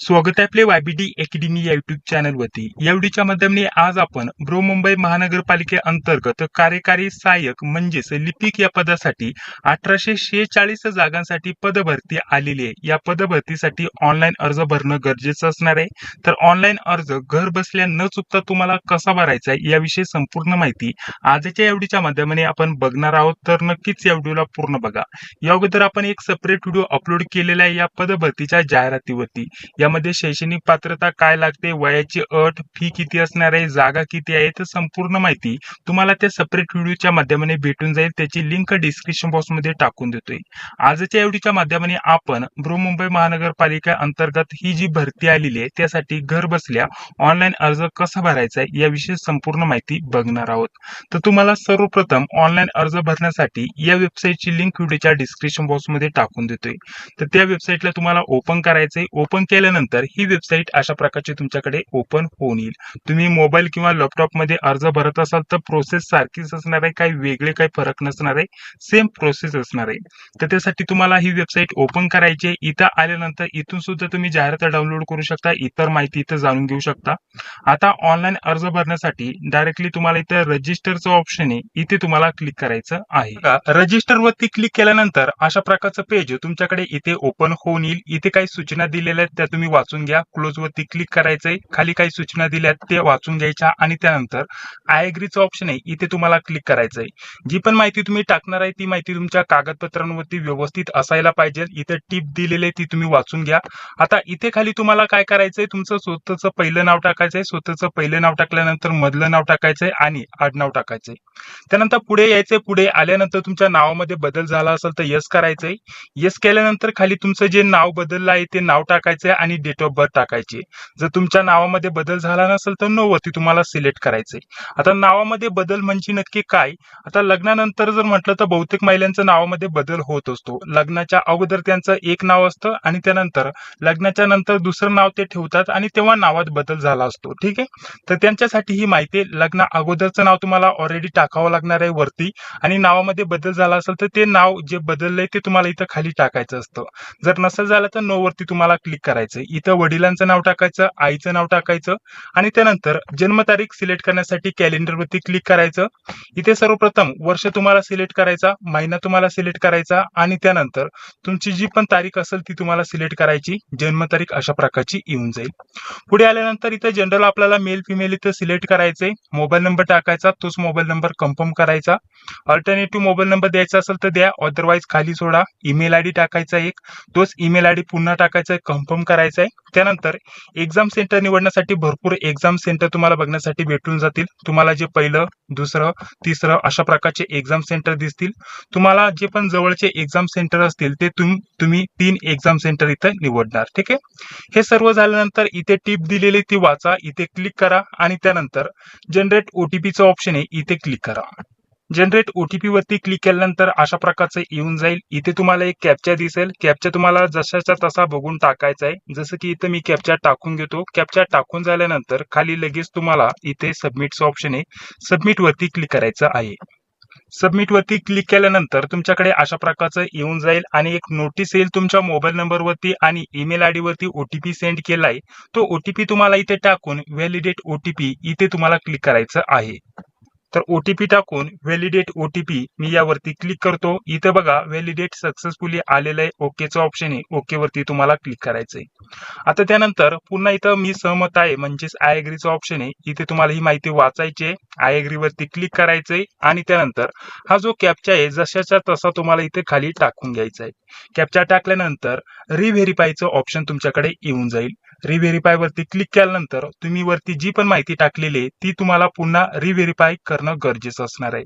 स्वागत आहे आपले वायबीडी अकॅडमी या युट्यूब चॅनल वरती. या व्हिडिओच्या माध्यमाने आज आपण बृहमुंबई महानगरपालिके अंतर्गत कार्यकारी सहाय्यक म्हणजेच लिपिक या पदासाठी अठराशे शेहेचाळीस जागांसाठी पदभरती आलेली आहे. या पदभरतीसाठी ऑनलाईन अर्ज भरणं गरजेचं असणार आहे. तर ऑनलाईन अर्ज घर बसल्या न चुकता तुम्हाला कसा भरायचा आहे याविषयी संपूर्ण माहिती आजच्या या व्हिडिओच्या माध्यमाने आपण बघणार आहोत. तर नक्कीच या व्हिडिओला पूर्ण बघा. या अगोदर आपण एक सेपरेट व्हिडिओ अपलोड केलेला आहे या पदभरतीच्या जाहिरातीवरती. यामध्ये शैक्षणिक पात्रता काय लागते वयाची अट फी किती असणार आहे जागा किती आहे तर संपूर्ण माहिती तुम्हाला त्या सेपरेट व्हिडिओच्या माध्यमाने भेटून जाईल. त्याची लिंक डिस्क्रिप्शन बॉक्समध्ये टाकून देतोय. आजच्या व्हिडिओच्या माध्यमाने आपण बृहमुंबई महानगरपालिका अंतर्गत ही जी भरती आलेली आहे त्यासाठी घर बसल्या ऑनलाईन अर्ज कसा भरायचा आहे याविषयी संपूर्ण माहिती बघणार आहोत. तर तुम्हाला सर्वप्रथम ऑनलाईन अर्ज भरण्यासाठी या वेबसाईटची लिंक व्हिडिओच्या डिस्क्रिप्शन बॉक्समध्ये टाकून देतोय. तर त्या वेबसाईटला तुम्हाला ओपन करायचंय. ओपन केल्यानंतर ही वेबसाईट अशा प्रकारची तुमच्याकडे ओपन होऊन येईल. तुम्ही मोबाईल किंवा लॅपटॉपमध्ये अर्ज भरत असाल तर प्रोसेस सारखीच असणार आहे काही वेगळे काही फरक नसणार आहे सेम प्रोसेस असणार आहे. तर त्यासाठी तुम्हाला ही वेबसाईट ओपन करायची आहे. इथं आल्यानंतर इथून सुद्धा तुम्ही जाहिरात डाउनलोड करू शकता इतर माहिती इथं जाणून घेऊ शकता. आता ऑनलाईन अर्ज भरण्यासाठी डायरेक्टली तुम्हाला इथं रजिस्टरचं ऑप्शन आहे. इथे तुम्हाला क्लिक करायचं आहे. रजिस्टर वरती क्लिक केल्यानंतर अशा प्रकारचं पेज तुमच्याकडे इथे ओपन होऊन येईल. इथे काही सूचना दिलेल्या आहेत त्या तुम्ही वाचून घ्या. क्लोज वरती क्लिक करायचंय. खाली काही सूचना दिल्या ते वाचून घ्यायच्या आणि त्यानंतर आय अग्रीचं ऑप्शन आहे इथे तुम्हाला क्लिक करायचंय. जी पण माहिती तुम्ही टाकणार आहे ती माहिती तुमच्या कागदपत्रांवरती व्यवस्थित असायला पाहिजे. इथे टिप दिलेली ती तुम्ही वाचून घ्या. आता इथे खाली तुम्हाला काय करायचंय तुमचं स्वतःचं पहिलं नाव टाकायचंय. स्वतःचं पहिलं नाव टाकल्यानंतर मधलं नाव टाकायचंय आणि आडनाव टाकायचंय. त्यानंतर पुढे यायचंय पुढे आल्यानंतर तुमच्या नावामध्ये बदल झाला असेल तर यस करायचंय. यस केल्यानंतर खाली तुमचं जे नाव बदललं आहे ते नाव टाकायचंय आणि डेट ऑफ बर्थ टाकायची. जर तुमच्या नावामध्ये बदल झाला नसेल तर नो वरती तुम्हाला सिलेक्ट करायचंय आता नावामध्ये बदल म्हणजे नक्की काय? आता लग्नानंतर जर म्हटलं तर बहुतेक महिलांचं नावामध्ये बदल होत असतो. लग्नाच्या अगोदर त्यांचं एक नाव असतं आणि त्यानंतर लग्नाच्या नंतर दुसरं नाव ते ठेवतात आणि तेव्हा नावात बदल झाला असतो. ठीक आहे? तर त्यांच्यासाठी ही माहिती लग्ना अगोदरचं नाव तुम्हाला ऑलरेडी टाकावं लागणार आहे वरती आणि नावामध्ये बदल झाला असेल तर ते नाव जे बदललंय ते तुम्हाला इथं खाली टाकायचं असतं. जर नसेल झालं तर नो वरती तुम्हाला क्लिक करायचं इथं वडिलांचं नाव टाकायचं आईचं नाव टाकायचं आणि त्यानंतर जन्मतारीख सिलेक्ट करण्यासाठी कॅलेंडरवरती क्लिक करायचं. इथे सर्वप्रथम वर्ष तुम्हाला सिलेक्ट करायचा महिना तुम्हाला सिलेक्ट करायचा आणि त्यानंतर तुमची जी पण तारीख असेल ती तुम्हाला सिलेक्ट करायची. जन्मतारीख अशा प्रकारची येऊन जाईल. पुढे आल्यानंतर इथं जनरल आपल्याला मेल फिमेल इथं सिलेक्ट करायचंय मोबाईल नंबर टाकायचा तोच मोबाईल नंबर कन्फर्म करायचा. अल्टरनेटिव्ह मोबाईल नंबर द्यायचा असेल तर द्या. अदरवाईज खाली सोडा. ईमेल आयडी टाकायचा एक. तोच ईमेल आयडी पुन्हा टाकायचा आहे कन्फर्म करायचा. आहे त्यानंतर एक्झाम सेंटर निवडण्यासाठी भरपूर एक्झाम सेंटर तुम्हाला बघण्यासाठी भेटून जातील. तुम्हाला जे पहिलं दुसरं तिसरं अशा प्रकारचे एक्झाम सेंटर दिसतील. तुम्हाला जे पण जवळचे एक्झाम सेंटर असतील ते तुम तुम्ही तीन एक्झाम सेंटर इथं निवडणार. ठीक आहे? हे सर्व झाल्यानंतर इथे टिप दिलेली ती वाचा इथे क्लिक करा आणि त्यानंतर जनरेट ओटीपीचं ऑप्शन आहे इथे क्लिक करा. जनरेट ओटीपी वरती क्लिक केल्यानंतर अशा प्रकारचं येऊन जाईल. इथे तुम्हाला एक कॅप्चा दिसेल. कॅप्चा तुम्हाला जशाचा तसा बघून टाकायचा आहे. जसं की इथं मी कॅप्चा टाकून घेतो. कॅप्चा टाकून झाल्यानंतर खाली लगेच तुम्हाला इथे सबमिटचं ऑप्शन आहे. सबमिट वरती क्लिक करायचं आहे. सबमिट वरती क्लिक केल्यानंतर तुमच्याकडे अशा प्रकारचं येऊन जाईल आणि एक नोटीस येईल तुमच्या मोबाईल नंबरवरती आणि ईमेल आय डी वरती ओटीपी सेंड केलाय. तो ओटीपी तुम्हाला इथे टाकून व्हॅलिडेट ओटीपी इथे तुम्हाला क्लिक करायचं आहे. तर ओटीपी टाकून व्हॅलिडेट ओटीपी मी यावरती क्लिक करतो. इथे बघा व्हॅलिडेट सक्सेसफुली आलेलं आहे. ओकेचं ऑप्शन आहे. ओके वरती तुम्हाला क्लिक करायचंय. आता त्यानंतर पुन्हा इथं मी सहमत आहे. म्हणजेच आय अग्रीचं ऑप्शन आहे. इथे तुम्हाला ही माहिती वाचायची आहे. आय अग्री वरती क्लिक करायचंय. आणि त्यानंतर हा जो कॅप्चा आहे जशाचा तसा तुम्हाला इथे खाली टाकून घ्यायचा आहे. कॅप्चा टाकल्यानंतर रिव्हेरीफायचं ऑप्शन तुमच्याकडे येऊन जाईल. रिव्हेरीफाय वरती क्लिक केल्यानंतर तुम्ही वरती जी पण माहिती टाकलेली आहे ती तुम्हाला पुन्हा रिव्हेरीफाय करणं गरजेचं असणार आहे.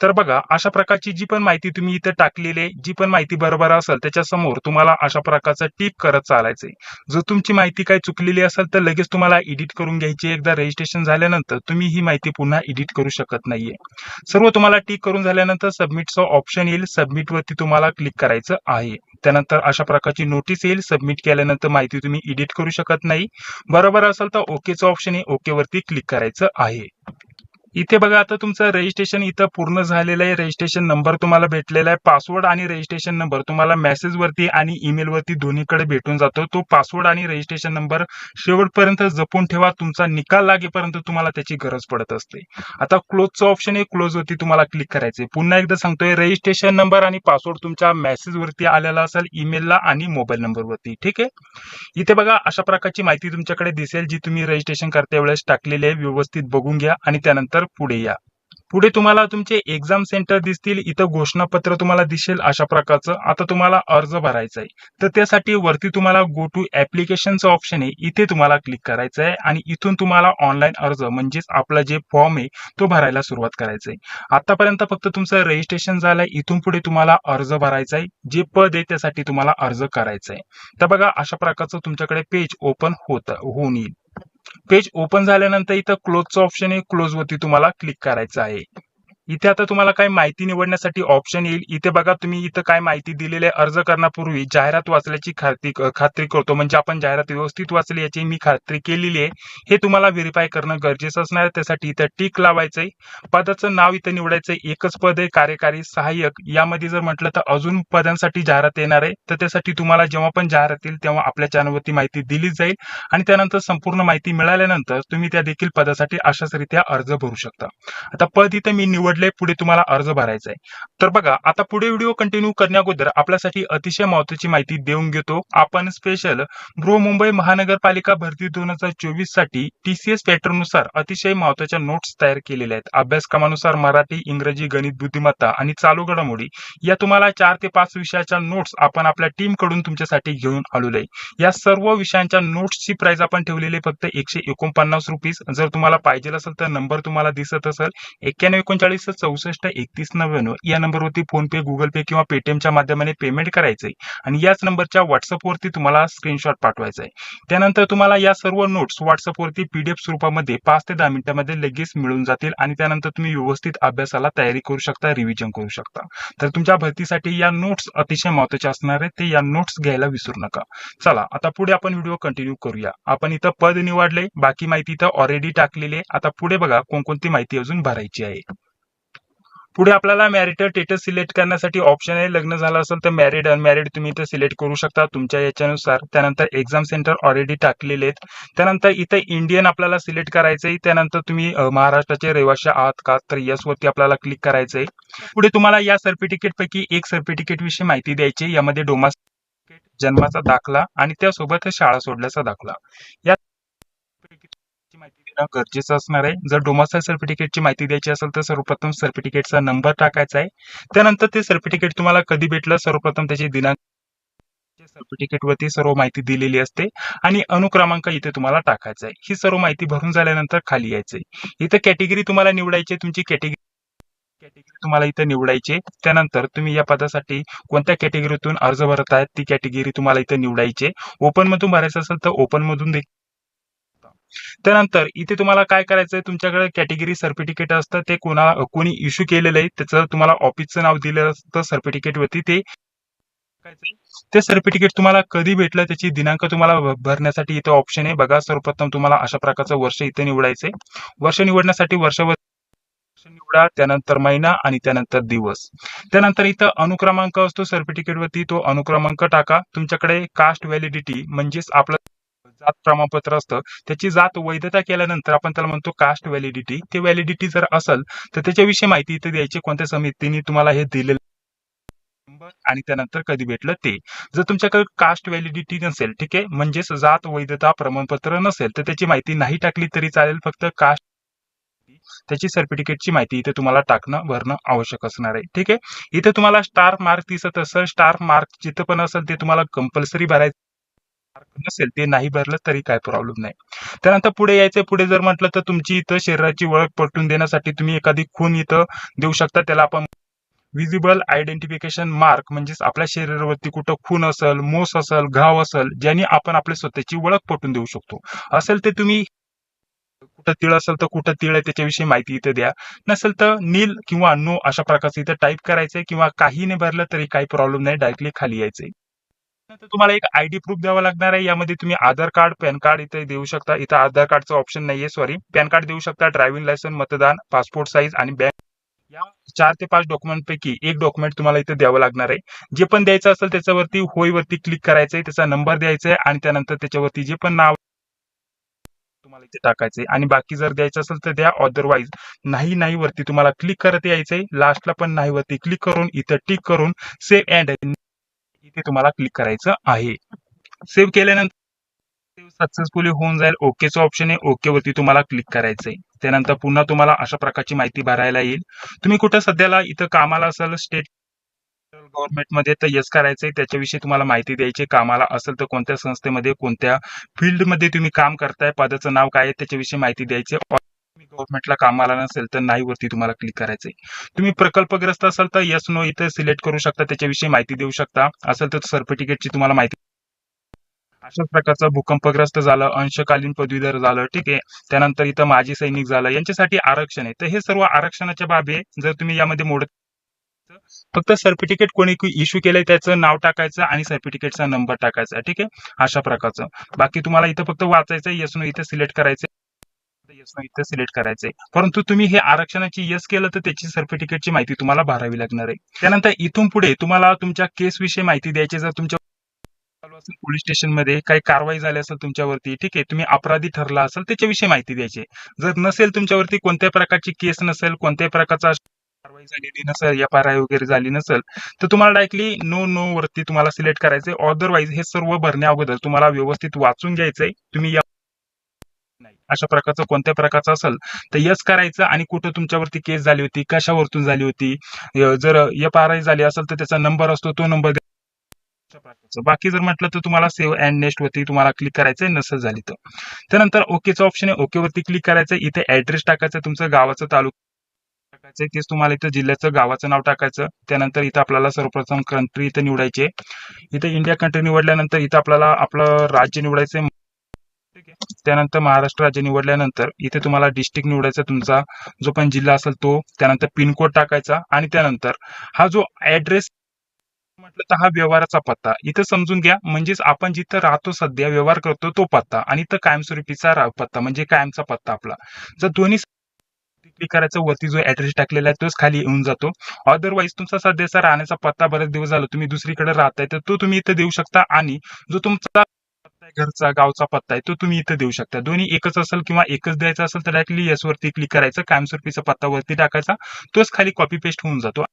तर बघा अशा प्रकारची जी पण माहिती तुम्ही इथे टाकलेली आहे जी पण माहिती बरोबर असेल त्याच्यासमोर तुम्हाला अशा प्रकारचं टिप करत चालायचंय जर तुमची माहिती काही चुकलेली असेल तर लगेच तुम्हाला एडिट करून घ्यायची एकदा रजिस्ट्रेशन झाल्यानंतर तुम्ही ही माहिती पुन्हा एडिट करू शकत नाहीये. सर्व तुम्हाला टिक करून झाल्यानंतर सबमिटचं ऑप्शन येईल. सबमिट वरती तुम्हाला क्लिक करायचं आहे. त्यानंतर अशा प्रकारची नोटीस येईल. सबमिट केल्यानंतर माहिती तुम्ही एडिट करू शकत नाही. बरोबर असेल तर ओकेचं ऑप्शन आहे. ओके वरती क्लिक करायचं आहे. इथे बघा आता तुमचं रजिस्ट्रेशन इथं पूर्ण झालेलं आहे. रजिस्ट्रेशन नंबर तुम्हाला भेटलेला आहे. पासवर्ड आणि रजिस्ट्रेशन नंबर तुम्हाला मेसेज वरती आणि ईमेल वरती दोन्हीकडे भेटून जातो. तो पासवर्ड आणि रजिस्ट्रेशन नंबर शेवटपर्यंत जपून ठेवा. तुमचा निकाल लागेपर्यंत तुम्हाला त्याची गरज पडत असते. आता क्लोजचं ऑप्शन आहे. क्लोज वरती तुम्हाला क्लिक करायचे पुन्हा एकदा सांगतोय रजिस्ट्रेशन नंबर आणि पासवर्ड तुमच्या मेसेज वरती आलेला असेल ईमेलला आणि मोबाईल नंबरवरती ठीक आहे? इथे बघा अशा प्रकारची माहिती तुमच्याकडे दिसेल जी तुम्ही रजिस्ट्रेशन करते वेळेस टाकलेली आहे. व्यवस्थित बघून घ्या आणि त्यानंतर पुढे या. पुढे तुम्हाला तुमचे एक्झाम सेंटर दिसतील इथं घोषणापत्र तुम्हाला दिसेल अशा प्रकारचं. आता तुम्हाला अर्ज भरायचा आहे तर त्यासाठी वरती तुम्हाला गो टू ऍप्लिकेशनचं ऑप्शन आहे. इथे तुम्हाला क्लिक करायचं आहे आणि इथून तुम्हाला ऑनलाईन अर्ज म्हणजेच आपला जे फॉर्म आहे तो भरायला सुरुवात करायचा आहे आतापर्यंत फक्त तुमचं रजिस्ट्रेशन झालंय. इथून पुढे तुम्हाला अर्ज भरायचा आहे जे पद आहे त्यासाठी तुम्हाला अर्ज करायचा आहे तर बघा अशा प्रकारचं तुमच्याकडे पेज ओपन होत होऊन येईल. पेज ओपन झाल्यानंतर इथं क्लोजचं ऑप्शन आहे. क्लोज वरती तुम्हाला क्लिक करायचं आहे. इथे आता तुम्हाला काय माहिती निवडण्यासाठी ऑप्शन येईल. इथे बघा तुम्ही इथं काय माहिती दिलेली आहे अर्ज करण्यापूर्वी जाहिरात वाचल्याची खात्री खात्री करतो. म्हणजे आपण जाहिरात व्यवस्थित वाचली याची मी खात्री केलेली आहे. हे तुम्हाला व्हेरीफाय करणं गरजेचं असणार आहे. त्यासाठी इथं टिक लावायचंय. पदाचं नाव इथं निवडायचंय. एकच पद आहे कार्यकारी सहाय्यक. यामध्ये जर म्हटलं तर अजून पदांसाठी जाहिरात येणार आहे. तर त्यासाठी तुम्हाला जेव्हा पण जाहिरात येईल तेव्हा आपल्या चॅनलवरती माहिती दिली जाईल. आणि त्यानंतर संपूर्ण माहिती मिळाल्यानंतर तुम्ही त्या देखील पदासाठी अशाच रित्या अर्ज भरू शकता. आता पद इथं मी निवडले पुढे तुम्हाला अर्ज भरायचा आहे तर बघा आता पुढे व्हिडिओ कंटिन्यू करण्याअगोदर आपल्यासाठी अतिशय महत्वाची माहिती देऊन घेतो. आपण स्पेशल बृह मुंबई महानगरपालिका भरती दोन हजार चोवीससाठी टीसीएस पॅटर्ननुसार अतिशय महत्त्वाच्या नोट्स तयार केलेल्या आहेत. अभ्यासक्रमानुसार मराठी इंग्रजी गणित बुद्धिमत्ता आणि चालू घडामोडी या तुम्हाला चार ते पाच विषयाच्या नोट्स आपण आपल्या टीमकडून तुमच्यासाठी घेऊन आलेलो आहे या सर्व विषयांच्या नोट्सची प्राइस आपण ठेवलेली फक्त एकशे एकोणपन्नास रुपीज जर तुम्हाला पाहिजे असेल तर नंबर तुम्हाला दिसत असेल. एक्क्याण्णव एकोणचाळीस चौसष्ट एकतीस नव्याण्णव या नंबरवरती फोन पे गुगल पे किंवा पेटीएमच्या माध्यमाने पेमेंट करायचंय. आणि याच नंबरच्या व्हॉट्सअपवरती तुम्हाला स्क्रीनशॉट पाठवायचा आहे त्यानंतर तुम्हाला या सर्व नोट्स व्हॉट्सअपवरती पीडीएफ स्वरूपामध्ये पाच ते दहा मिनिटांमध्ये लगेच मिळून जातील आणि त्यानंतर तुम्ही व्यवस्थित अभ्यासाला तयारी करू शकता रिव्हिजन करू शकता. तर तुमच्या भरतीसाठी या नोट्स अतिशय महत्त्वाचे असणार आहेत ते या नोट्स घ्यायला विसरू नका. चला आता पुढे आपण व्हिडिओ कंटिन्यू करूया. आपण इथं पद निवडले बाकी माहिती इथं ऑलरेडी टाकलेली आहे. आता पुढे बघा कोणकोणती माहिती अजून भरायची आहे. पुढे आपल्याला मॅरिटल स्टेटस सिलेक्ट करण्यासाठी ऑप्शन आहे. लग्न झालं असेल तर मॅरिड अनमॅरिड तुम्ही इथं सिलेक्ट करू शकता तुमच्या याच्यानुसार. त्यानंतर एक्झाम सेंटर ऑलरेडी टाकलेले आहेत. त्यानंतर इथं इंडियन आपल्याला सिलेक्ट करायचं आहे त्यानंतर तुम्ही महाराष्ट्राचे रहिवाशी आहात का? तर यस वरती आपल्याला क्लिक करायचं आहे पुढे तुम्हाला या सर्टिफिकेट पैकी एक सर्टिफिकेट विषयी माहिती द्यायची यामध्ये डोमास जन्माचा दाखला आणि त्यासोबत शाळा सोडल्याचा दाखला. या देणं गरजेचं असणार आहे. जर डोमासाईल सर्टिफिकेटची माहिती द्यायची असेल तर सर्वप्रथम सर्टिफिकेटचा नंबर टाकायचा आहे. त्यानंतर ते सर्टिफिकेट तुम्हाला कधी भेटलं सर्वप्रथम त्याची दिनांक सर्टिफिकेट वरती सर्व माहिती दिलेली असते आणि अनुक्रमांक इथे तुम्हाला टाकायचा आहे. ही सर्व माहिती भरून झाल्यानंतर खाली यायचंय इथं कॅटेगरी तुम्हाला निवडायची तुमची कॅटेगरी कॅटेगरी तुम्हाला इथं निवडायची त्यानंतर तुम्ही या पदासाठी कोणत्या कॅटेगरीतून अर्ज भरत आहेत ती कॅटेगरी तुम्हाला इथं निवडायची ओपन मधून भरायचं असेल तर ओपन मधून देखील त्यानंतर इथे तुम्हाला काय करायचंय? तुमच्याकडे कॅटेगरी सर्टिफिकेट असतं. ते कोणा कोणी इश्यू केलेलं आहे त्याचं तुम्हाला ऑफिसचं नाव दिलेलं असतं सर्टिफिकेट वरती. ते ते सर्टिफिकेट तुम्हाला कधी भेटलं? त्याची दिनांक तुम्हाला भरण्यासाठी इथे ऑप्शन आहे. बघा सर्वप्रथम तुम्हाला अशा प्रकारचं वर्ष इथे निवडायचंय. वर्ष निवडण्यासाठी वर्षावर वर्ष निवडा त्यानंतर महिना आणि त्यानंतर दिवस. त्यानंतर इथं अनुक्रमांक असतो सर्टिफिकेट वरती. तो अनुक्रमांक टाका. तुमच्याकडे कास्ट व्हॅलिडिटी म्हणजेच आपलं जात प्रमाणपत्र असतं त्याची जात वैधता केल्यानंतर आपण त्याला म्हणतो कास्ट व्हॅलिडिटी ते व्हॅलिडिटी जर असेल तर त्याच्याविषयी माहिती इथे द्यायची कोणत्या समितीने तुम्हाला हे दिलेलं आणि त्यानंतर कधी भेटलं ते. जर तुमच्याकडे कास्ट व्हॅलिडिटी नसेल ठीक आहे म्हणजेच जात वैधता प्रमाणपत्र नसेल तर त्याची माहिती नाही टाकली तरी चालेल. फक्त कास्ट त्याची सर्टिफिकेटची माहिती इथे तुम्हाला टाकणं भरणं आवश्यक असणार आहे. ठीक आहे? इथे तुम्हाला स्टार मार्क दिसत असेल स्टार मार्क जिथं पण असेल ते तुम्हाला कंपल्सरी भरायचं नसेल ते नाही भरलं तरी काय प्रॉब्लेम नाही. त्यानंतर पुढे यायचं पुढे जर म्हटलं तर तुमची इथं शरीराची ओळख पटवून देण्यासाठी तुम्ही एखादी खून इथं देऊ शकता त्याला आपण विजिबल आयडेंटिफिकेशन मार्क म्हणजेच आपल्या शरीरावरती कुठं खून असेल मोस असेल घाव असेल ज्याने आपण आपल्या स्वतःची ओळख पटवून देऊ शकतो. असेल ते तुम्ही कुठं तिळ असेल तर कुठं तिळ आहे त्याच्याविषयी माहिती इथे द्या. नसेल तर नील किंवा नो अशा प्रकारचं इथं टाईप करायचंय किंवा काही नाही भरलं तरी काही प्रॉब्लेम नाही डायरेक्टली खाली यायचंय. तुम्हाला एक आयडी प्रूफ द्यावा लागणार आहे. यामध्ये तुम्ही आधार कार्ड पॅन कार्ड इथे देऊ शकता. इथं आधार कार्डचं ऑप्शन नाहीये सॉरी पॅन कार्ड देऊ शकता ड्रायव्हिंग लायसन्स मतदान पासपोर्ट साईज आणि बँक या चार ते पाच डॉक्युमेंट पैकी एक डॉक्युमेंट तुम्हाला इथे द्यावं लागणार आहे. जे पण द्यायचं असेल त्याच्यावरती होईवरती क्लिक करायचं आहे. त्याचा नंबर द्यायचा आहे आणि त्यानंतर त्याच्यावरती जे पण नाव तुम्हाला इथे टाकायचंय. आणि बाकी जर द्यायचं असेल तर द्या. अदरवाईज नाही नाही वरती तुम्हाला क्लिक करत यायचंय. लास्टला पण नाही वरती क्लिक करून इथं टिक करून सेव्ह अँड इथे तुम्हाला क्लिक करायचं आहे. सेव्ह केल्यानंतर सक्सेसफुली होऊन जाईल. ओकेचं ऑप्शन आहे. ओके वरती तुम्हाला क्लिक करायचंय. त्यानंतर पुन्हा तुम्हाला अशा प्रकारची माहिती भरायला येईल. तुम्ही कुठं सध्याला इथं कामाला असाल स्टेट गव्हर्नमेंटमध्ये तर यस करायचंय. त्याच्याविषयी तुम्हाला माहिती द्यायची कामाला असेल तर कोणत्या संस्थेमध्ये कोणत्या फील्डमध्ये तुम्ही काम करताय पदाचं नाव काय आहे त्याच्याविषयी माहिती द्यायची गव्हर्नमेंटला कामाला नसेल तर नाही वरती तुम्हाला क्लिक करायचंय. तुम्ही प्रकल्पग्रस्त असाल तर यस नो इथे सिलेक्ट करू शकता त्याच्याविषयी माहिती देऊ शकता. असेल तर सर्टिफिकेटची तुम्हाला माहिती अशाच प्रकारचा भूकंपग्रस्त झालं अंशकालीन पदवीधर झालं ठीक आहे. त्यानंतर इथं माजी सैनिक झालं यांच्यासाठी आरक्षण आहे. तर हे सर्व आरक्षणाच्या बाबी आहे. जर तुम्ही यामध्ये मोडत फक्त सर्टिफिकेट कोणी इश्यू केलंय त्याचं नाव टाकायचं आणि सर्टिफिकेटचा नंबर टाकायचा ठीक आहे. अशा प्रकारचं. बाकी तुम्हाला इथं फक्त वाचायचं येस नो इथं सिलेक्ट करायचं येस नाही इथं सिलेक्ट करायचंय. परंतु तुम्ही हे आरक्षणाची येस केलं तर त्याची सर्टिफिकेटची माहिती तुम्हाला भरावी लागणार आहे. त्यानंतर इथून पुढे तुम्हाला तुमच्या केस विषयी माहिती द्यायची जर तुमच्या असेल पोलीस स्टेशनमध्ये काही कारवाई झाली असेल तुमच्यावरती ठीक आहे तुम्ही अपराधी ठरला असेल त्याच्याविषयी माहिती द्यायची जर नसेल तुमच्यावरती कोणत्याही प्रकारची केस नसेल कोणत्याही प्रकारचा कारवाई झालेली नसेल एफ आर आय वगैरे झाली नसेल तर तुम्हाला डायरेक्टली नो नो वरती तुम्हाला सिलेक्ट करायचंय. अदरवाईज हे सर्व भरण्या अगोदर तुम्हाला व्यवस्थित वाचून घ्यायचंय. तुम्ही या अशा प्रकारचं कोणत्या प्रकारचं असेल तर यस करायचं आणि कुठं तुमच्यावरती केस झाली होती कशावरतून झाली होती जर एफ आर आय झाली असेल तर त्याचा नंबर असतो तो नंबर बाकी जर म्हटलं तर तुम्हाला सेव्ह अँड नेक्स्ट वरती तुम्हाला क्लिक करायचंय नसेल झाली तर. त्यानंतर ओकेचं ऑप्शन आहे ओके वरती क्लिक करायचं इथे ऍड्रेस टाकायचं तुमचं गावाचं तालुका टाकायचं तेच तुम्हाला इथं जिल्ह्याचं गावाचं नाव टाकायचं. त्यानंतर इथं आपल्याला सर्वप्रथम कंट्री इथं निवडायचे इथं इंडिया कंट्री निवडल्यानंतर इथं आपल्याला आपलं राज्य निवडायचं ठीक आहे. त्यानंतर महाराष्ट्र राज्य निवडल्यानंतर इथे तुम्हाला डिस्ट्रिक्ट निवडायचा तुमचा जो पण जिल्हा असेल तो त्यानंतर पिनकोड टाकायचा आणि त्यानंतर हा जो ऍड्रेस म्हटलं तर हा व्यवहाराचा पत्ता. इथं समजून घ्या म्हणजेच आपण जिथं राहतो सध्या व्यवहार करतो तो पत्ता आणि इथं कायमस्वरूपीचा पत्ता म्हणजे कायमचा पत्ता आपला. जर दोन्ही क्लिक करायचं वरती जो ऍड्रेस टाकलेला आहे तोच खाली येऊन जातो. अदरवाईज तुमचा सध्याचा राहण्याचा पत्ता बरेच दिवस झाला तुम्ही दुसरीकडे राहताय तर तो तुम्ही इथं देऊ शकता आणि जो तुमचा घरचा गावचा पत्ता आहे तो तुम्ही इथं देऊ शकता. दोन्ही एकच असेल किंवा एकच द्यायचा असेल तर डायरेक्टली येस वरती क्लिक करायचं कायमस्वरूपीचा पत्ता वरती टाकायचा तोच खाली कॉपी पेस्ट होऊन जातो.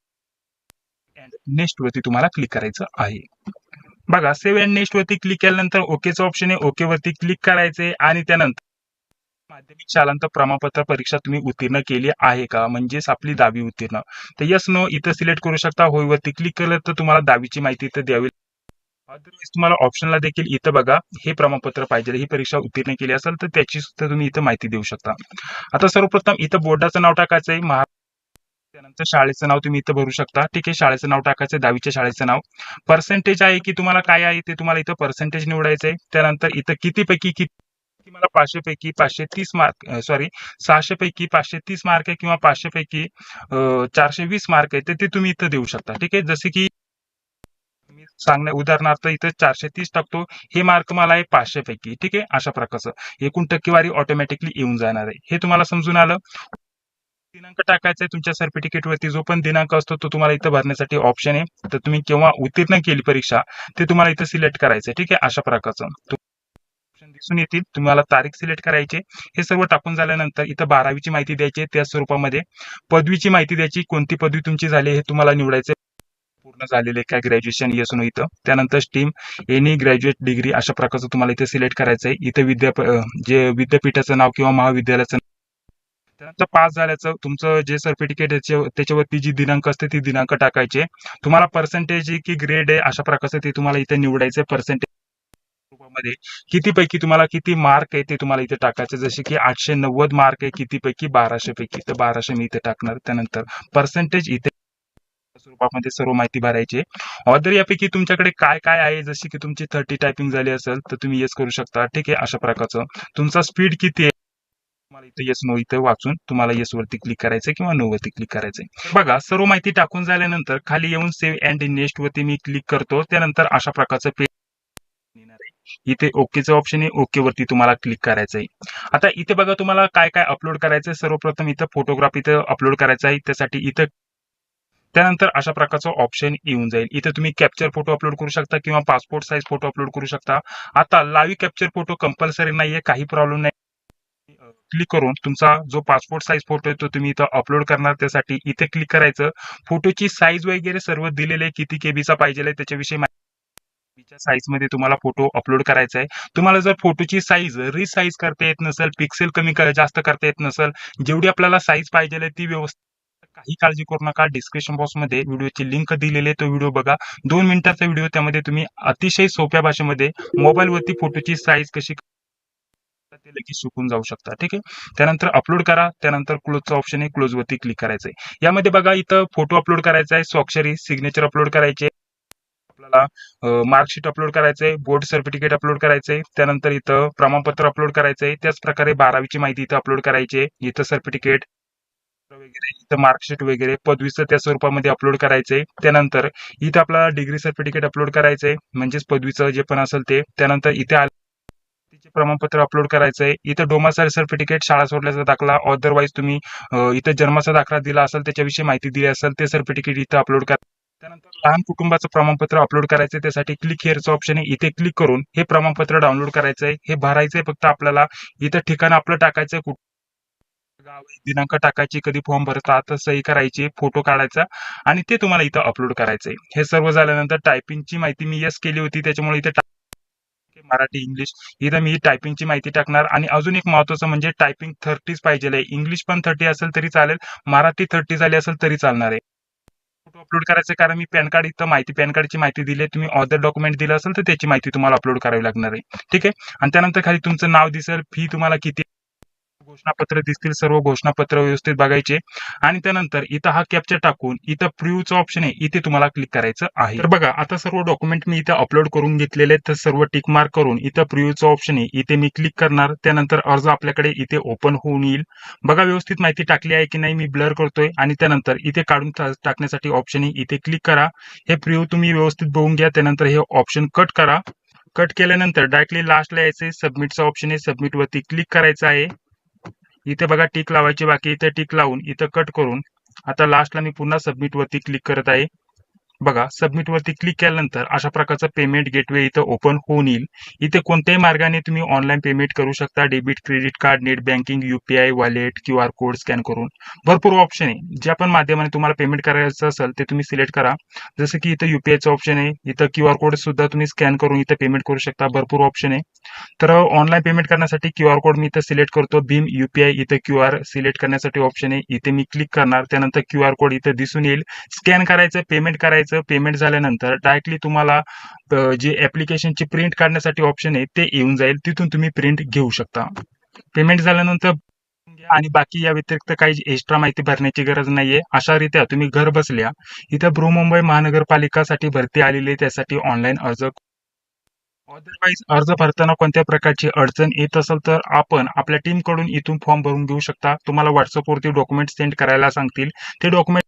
नेक्स्ट वरती तुम्हाला क्लिक करायचं आहे. बघा सेव्ह अँड नेक्स्ट वरती क्लिक केल्यानंतर ओकेचं ऑप्शन आहे ओके वरती क्लिक करायचे आणि त्यानंतर माध्यमिक शालांत प्रमाणपत्र परीक्षा तुम्ही उत्तीर्ण केली आहे का? म्हणजेच आपली दहावी उत्तीर्ण. तर यस नो इथं सिलेक्ट करू शकता. होय वरती क्लिक केलं तर तुम्हाला दहावीची माहिती इथं द्यावी अदरवाईज तुम्हाला ऑप्शनला देखील इथं बघा हे प्रमाणपत्र पाहिजे ही परीक्षा उत्तीर्ण केली असेल तर त्याची सुद्धा तुम्ही इथं माहिती देऊ शकता. आता सर्वप्रथम इथं बोर्डाचं नाव टाकायचं आहे महा त्यानंतर शाळेचं नाव तुम्ही इथं भरू शकता. ठीक आहे शाळेचं नाव टाकायचं दहावीच्या शाळेचं नाव. पर्सेंटेज आहे की तुम्हाला काय आहे ते तुम्हाला इथं पर्सेंटेज निवडायचं आहे त्यानंतर इथं किती पैकी किती मला पाचशे पैकी पाचशे तीस मार्क सॉरी सहाशे पैकी पाचशे तीस मार्क आहे किंवा पाचशे पैकी चारशे वीस मार्क आहे ते तुम्ही इथं देऊ शकता. ठीक आहे जसे की सांगण्या उदाहरणार्थ इथं चारशे तीस टाकतो हे मार्क मला आहे पाचशे पैकी ठीक आहे? अशा प्रकारचं. एकूण टक्केवारी ऑटोमॅटिकली येऊन जाणार आहे. हे तुम्हाला समजून आलं? दिनांक टाकायचा आहे तुमच्या सर्टिफिकेट वरती. जो पण दिनांक असतो तो तुम्हाला इथं भरण्यासाठी ऑप्शन आहे. तर तुम्ही केव्हा उत्तीर्ण केली परीक्षा ते तुम्हाला इथं सिलेक्ट करायचं आहे. ठीक आहे? अशा प्रकारचं. ऑप्शन दिसून येतील. तुम्हाला तारीख सिलेक्ट करायची हे सर्व टाकून झाल्यानंतर इथं बारावीची माहिती द्यायची त्या स्वरूपामध्ये पदवीची माहिती द्यायची. कोणती पदवी तुमची झाली हे तुम्हाला निवडायचं पूर्ण झालेले काय ग्रॅज्युएशन येस नो इथं. त्यानंतर स्टीम एनी ग्रॅज्युएट डिग्री अशा प्रकारचं तुम्हाला इथे सिलेक्ट करायचं आहे इथे विद्या जे विद्यापीठाचं नाव किंवा महाविद्यालयाचं नाव त्यानंतर पास झाल्याचं तुमचं जे सर्टिफिकेट त्याच्यावरती जी दिनांक असते ती दिनांक टाकायचे. तुम्हाला पर्सेंटेज की ग्रेड आहे अशा प्रकारचं ते तुम्हाला इथे निवडायचं पर्सेंटेज रूपामध्ये. किती पैकी तुम्हाला किती मार्क आहे ते तुम्हाला इथे टाकायचे. जसे की आठशे नव्वद मार्क आहे किती पैकी बाराशे पैकी तर बाराशे मी इथे टाकणार. त्यानंतर पर्सेंटेज इथे स्वरूपामध्ये सर्व माहिती भरायची ऑदर यापैकी तुमच्याकडे काय काय आहे? जशी की तुमची थर्टी टायपिंग झाली असेल तर तुम्ही येस करू शकता. ठीक आहे? अशा प्रकारचं. तुमचा स्पीड किती आहे? तुम्हाला इथे येस नो इथे वाचून तुम्हाला येस वरती क्लिक करायचंय किंवा नो वरती क्लिक करायचंय. बघा सर्व माहिती टाकून झाल्यानंतर खाली येऊन सेव्ह अँड नेक्स्ट वरती मी क्लिक करतो. त्यानंतर अशा प्रकारचं पेज इथे ओकेचं ऑप्शन आहे. ओके वरती तुम्हाला क्लिक करायचं आहे आता इथे बघा तुम्हाला काय काय अपलोड करायचं सर्वप्रथम इथं फोटोग्राफ इथं अपलोड करायचा आहे. त्यासाठी इथं त्यानंतर अशा प्रकारचं ऑप्शन येऊन जाईल. इथे तुम्ही कॅप्चर फोटो अपलोड करू शकता किंवा पासपोर्ट साईज फोटो अपलोड करू शकता. आता लाईव्ह कॅप्चर फोटो कंपल्सरी नाहीये काही प्रॉब्लेम नाही. क्लिक करून तुमचा जो पासपोर्ट साईज फोटो आहे तो तुम्ही इथं अपलोड करणार. त्यासाठी इथे क्लिक करायचं. फोटोची साईज वगैरे सर्व दिलेले आहे. किती केबीचा पाहिजे आहे त्याच्याविषयी साईजमध्ये तुम्हाला फोटो अपलोड करायचा आहे. तुम्हाला जर फोटोची साईज रिसाईज करता येत नसेल पिक्सेल कमी जास्त करता येत नसेल जेवढी आपल्याला साईज पाहिजे ती व्यवस्थित काही काळजी करू नका. डिस्क्रिप्शन बॉक्समध्ये व्हिडिओची लिंक दिलेली आहे. तो व्हिडिओ बघा. दोन मिनिटाचा व्हिडिओ त्यामध्ये तुम्ही अतिशय सोप्या भाषेमध्ये मोबाईल वरती फोटोची साईज कशी ते लगेच शिकून जाऊ शकता. ठीक आहे? त्यानंतर अपलोड करा. त्यानंतर क्लोजचा ऑप्शन आहे. क्लोज वरती क्लिक करायचंय. यामध्ये बघा इथं फोटो अपलोड करायचा आहे. स्वाक्षरी सिग्नेचर अपलोड करायचे. आपल्याला मार्कशीट अपलोड करायचंय. बोर्ड सर्टिफिकेट अपलोड करायचंय. त्यानंतर इथं प्रमाणपत्र अपलोड करायचंय. त्याच प्रकारे बारावीची माहिती इथं अपलोड करायची आहे. इथं सर्टिफिकेट वगैरे इथं मार्कशीट वगैरे पदवीचं त्या स्वरूपामध्ये अपलोड करायचंय. त्यानंतर इथं आपल्याला डिग्री सर्टिफिकेट अपलोड करायचंय. म्हणजेच पदवीचं जे पण असेल ते. त्यानंतर इथे तिचे प्रमाणपत्र अपलोड करायचंय. इथं डोमासाईल सर्टिफिकेट शाळा सोडल्याचा दाखला. अदरवाईज तुम्ही इथं जन्माचा दाखला दिला असेल त्याच्याविषयी माहिती दिली असेल ते सर्टिफिकेट इथं अपलोड करा. त्यानंतर लहान कुटुंबाचं प्रमाणपत्र अपलोड करायचं त्यासाठी क्लिक हेअरचं ऑप्शन आहे. इथे क्लिक करून हे प्रमाणपत्र डाउनलोड करायचं आहे हे भरायचंय फक्त आपल्याला. इथं ठिकाण आपलं टाकायचं कुठं. गाव दिनांक टाकायची कधी फॉर्म भरतात सही करायची फोटो काढायचा आणि ते तुम्हाला इथं अपलोड करायचंय. हे सर्व झाल्यानंतर टायपिंगची माहिती मी येस केली होती त्याच्यामुळे इथे मराठी इंग्लिश इथं मी टायपिंगची माहिती टाकणार आणि अजून एक महत्वाचं म्हणजे टायपिंग थर्टीच पाहिजे इंग्लिश पण थर्टी असेल तरी चालेल मराठी थर्टी झाली असेल तरी चालणार आहे. फोटो अपलोड करायचं कारण मी पॅन कार्ड इथं माहिती पॅन कार्डची माहिती दिली तुम्ही ऑदर डॉक्युमेंट दिलं असेल तर त्याची माहिती तुम्हाला अपलोड करावी लागणार आहे. ठीक आहे? आणि त्यानंतर खाली तुमचं नाव दिसेल फी तुम्हाला किती घोषणापत्र दिसतील सर्व घोषणापत्र व्यवस्थित बघायचे. आणि त्यानंतर इथं हा कॅप्चर टाकून इथं प्रिव्हचं ऑप्शन आहे इथे तुम्हाला क्लिक करायचं आहे. तर बघा आता सर्व डॉक्युमेंट मी इथे अपलोड करून घेतलेले तर सर्व टिक मार्क करून इथं प्रिव्ह्यूचं ऑप्शन आहे इथे मी क्लिक करणार त्यानंतर अर्ज आपल्याकडे इथे ओपन होऊन येईल. बघा व्यवस्थित माहिती टाकली आहे की नाही मी ब्लर करतोय. आणि त्यानंतर इथे काढून टाकण्यासाठी ऑप्शन आहे इथे क्लिक करा. हे प्रिव्ह्यू तुम्ही व्यवस्थित बघून घ्या त्यानंतर हे ऑप्शन कट करा. कट केल्यानंतर डायरेक्टली लास्टला यायचे सबमिटचं ऑप्शन आहे सबमिट वरती क्लिक करायचं आहे. इथे बघा टिक लावायची बाकी इथे टिक लावून इथं कट करून आता लास्टला मी पुन्हा सबमिट वरती क्लिक करत आहे. बघा सबमिट वरती क्लिक केल्यानंतर अशा प्रकारचं पेमेंट गेटवे इथं ओपन होऊन येईल. इथे कोणत्याही मार्गाने तुम्ही ऑनलाईन पेमेंट करू शकता. Debit credit card net banking UPI wallet Q R code scan करून. भरपूर ऑप्शन आहे. ज्या पण माध्यमाने तुम्हाला पेमेंट करायचं असेल ते तुम्ही सिलेक्ट करा. जसं की इथं युपीआयचं ऑप्शन आहे. इथं क्यू आर कोड सुद्धा तुम्ही स्कॅन करून इथं पेमेंट करू शकता. भरपूर ऑप्शन आहे. तर ऑनलाईन पेमेंट करण्यासाठी क्यू आर कोड मी इथं सिलेक्ट करतो. भीम युपीआय इथं क्यू आर सिलेक्ट करण्यासाठी ऑप्शन आहे. इथे मी क्लिक करणार. त्यानंतर क्यू आर कोड इथं दिसून येईल. स्कॅन करायचं पेमेंट करायचं पेमेंट झाल्यानंतर डायरेक्टली तुम्हाला जे ऍप्लिकेशनची प्रिंट काढण्यासाठी ऑप्शन आहे ते येऊन जाईल. तिथून तुम्ही प्रिंट घेऊ शकता. पेमेंट झाल्यानंतर आणि बाकी या व्यतिरिक्त काही एक्स्ट्रा माहिती भरण्याची गरज नाहीये. अशा रीत्या तुम्ही घर बसल्या इथं बृहमुंबई महानगरपालिकासाठी भरती आलेली आहे. त्यासाठी ऑनलाईन अर्ज अदरवाईज अर्ज भरताना कोणत्या प्रकारची अडचण येत असेल तर आपण आपल्या टीमकडून इथून फॉर्म भरून घेऊ शकता. तुम्हाला व्हॉट्सअपवरती डॉक्युमेंट सेंड करायला सांगतील. ते डॉक्युमेंट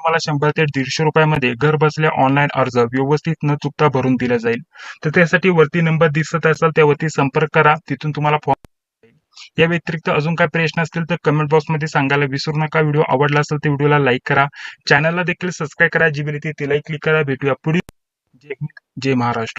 तुम्हाला शंभर ते दीडशे रुपयामध्ये घर बसल्या ऑनलाईन अर्ज व्यवस्थित न चुकता भरून दिला जाईल. तर त्यासाठी वरती नंबर दिसत असेल त्यावरती संपर्क करा. तिथून तुम्हाला फॉर्म या व्यतिरिक्त अजून काय प्रश्न असतील तर कमेंट बॉक्समध्ये सांगायला विसरू नका. व्हिडिओ आवडला असेल तर व्हिडिओला लाईक करा. चॅनलला देखील सबस्क्राईब करा. जी बिल तिलाही क्लिक करा. भेटूया पुढील. जय हिंद, जय महाराष्ट्र.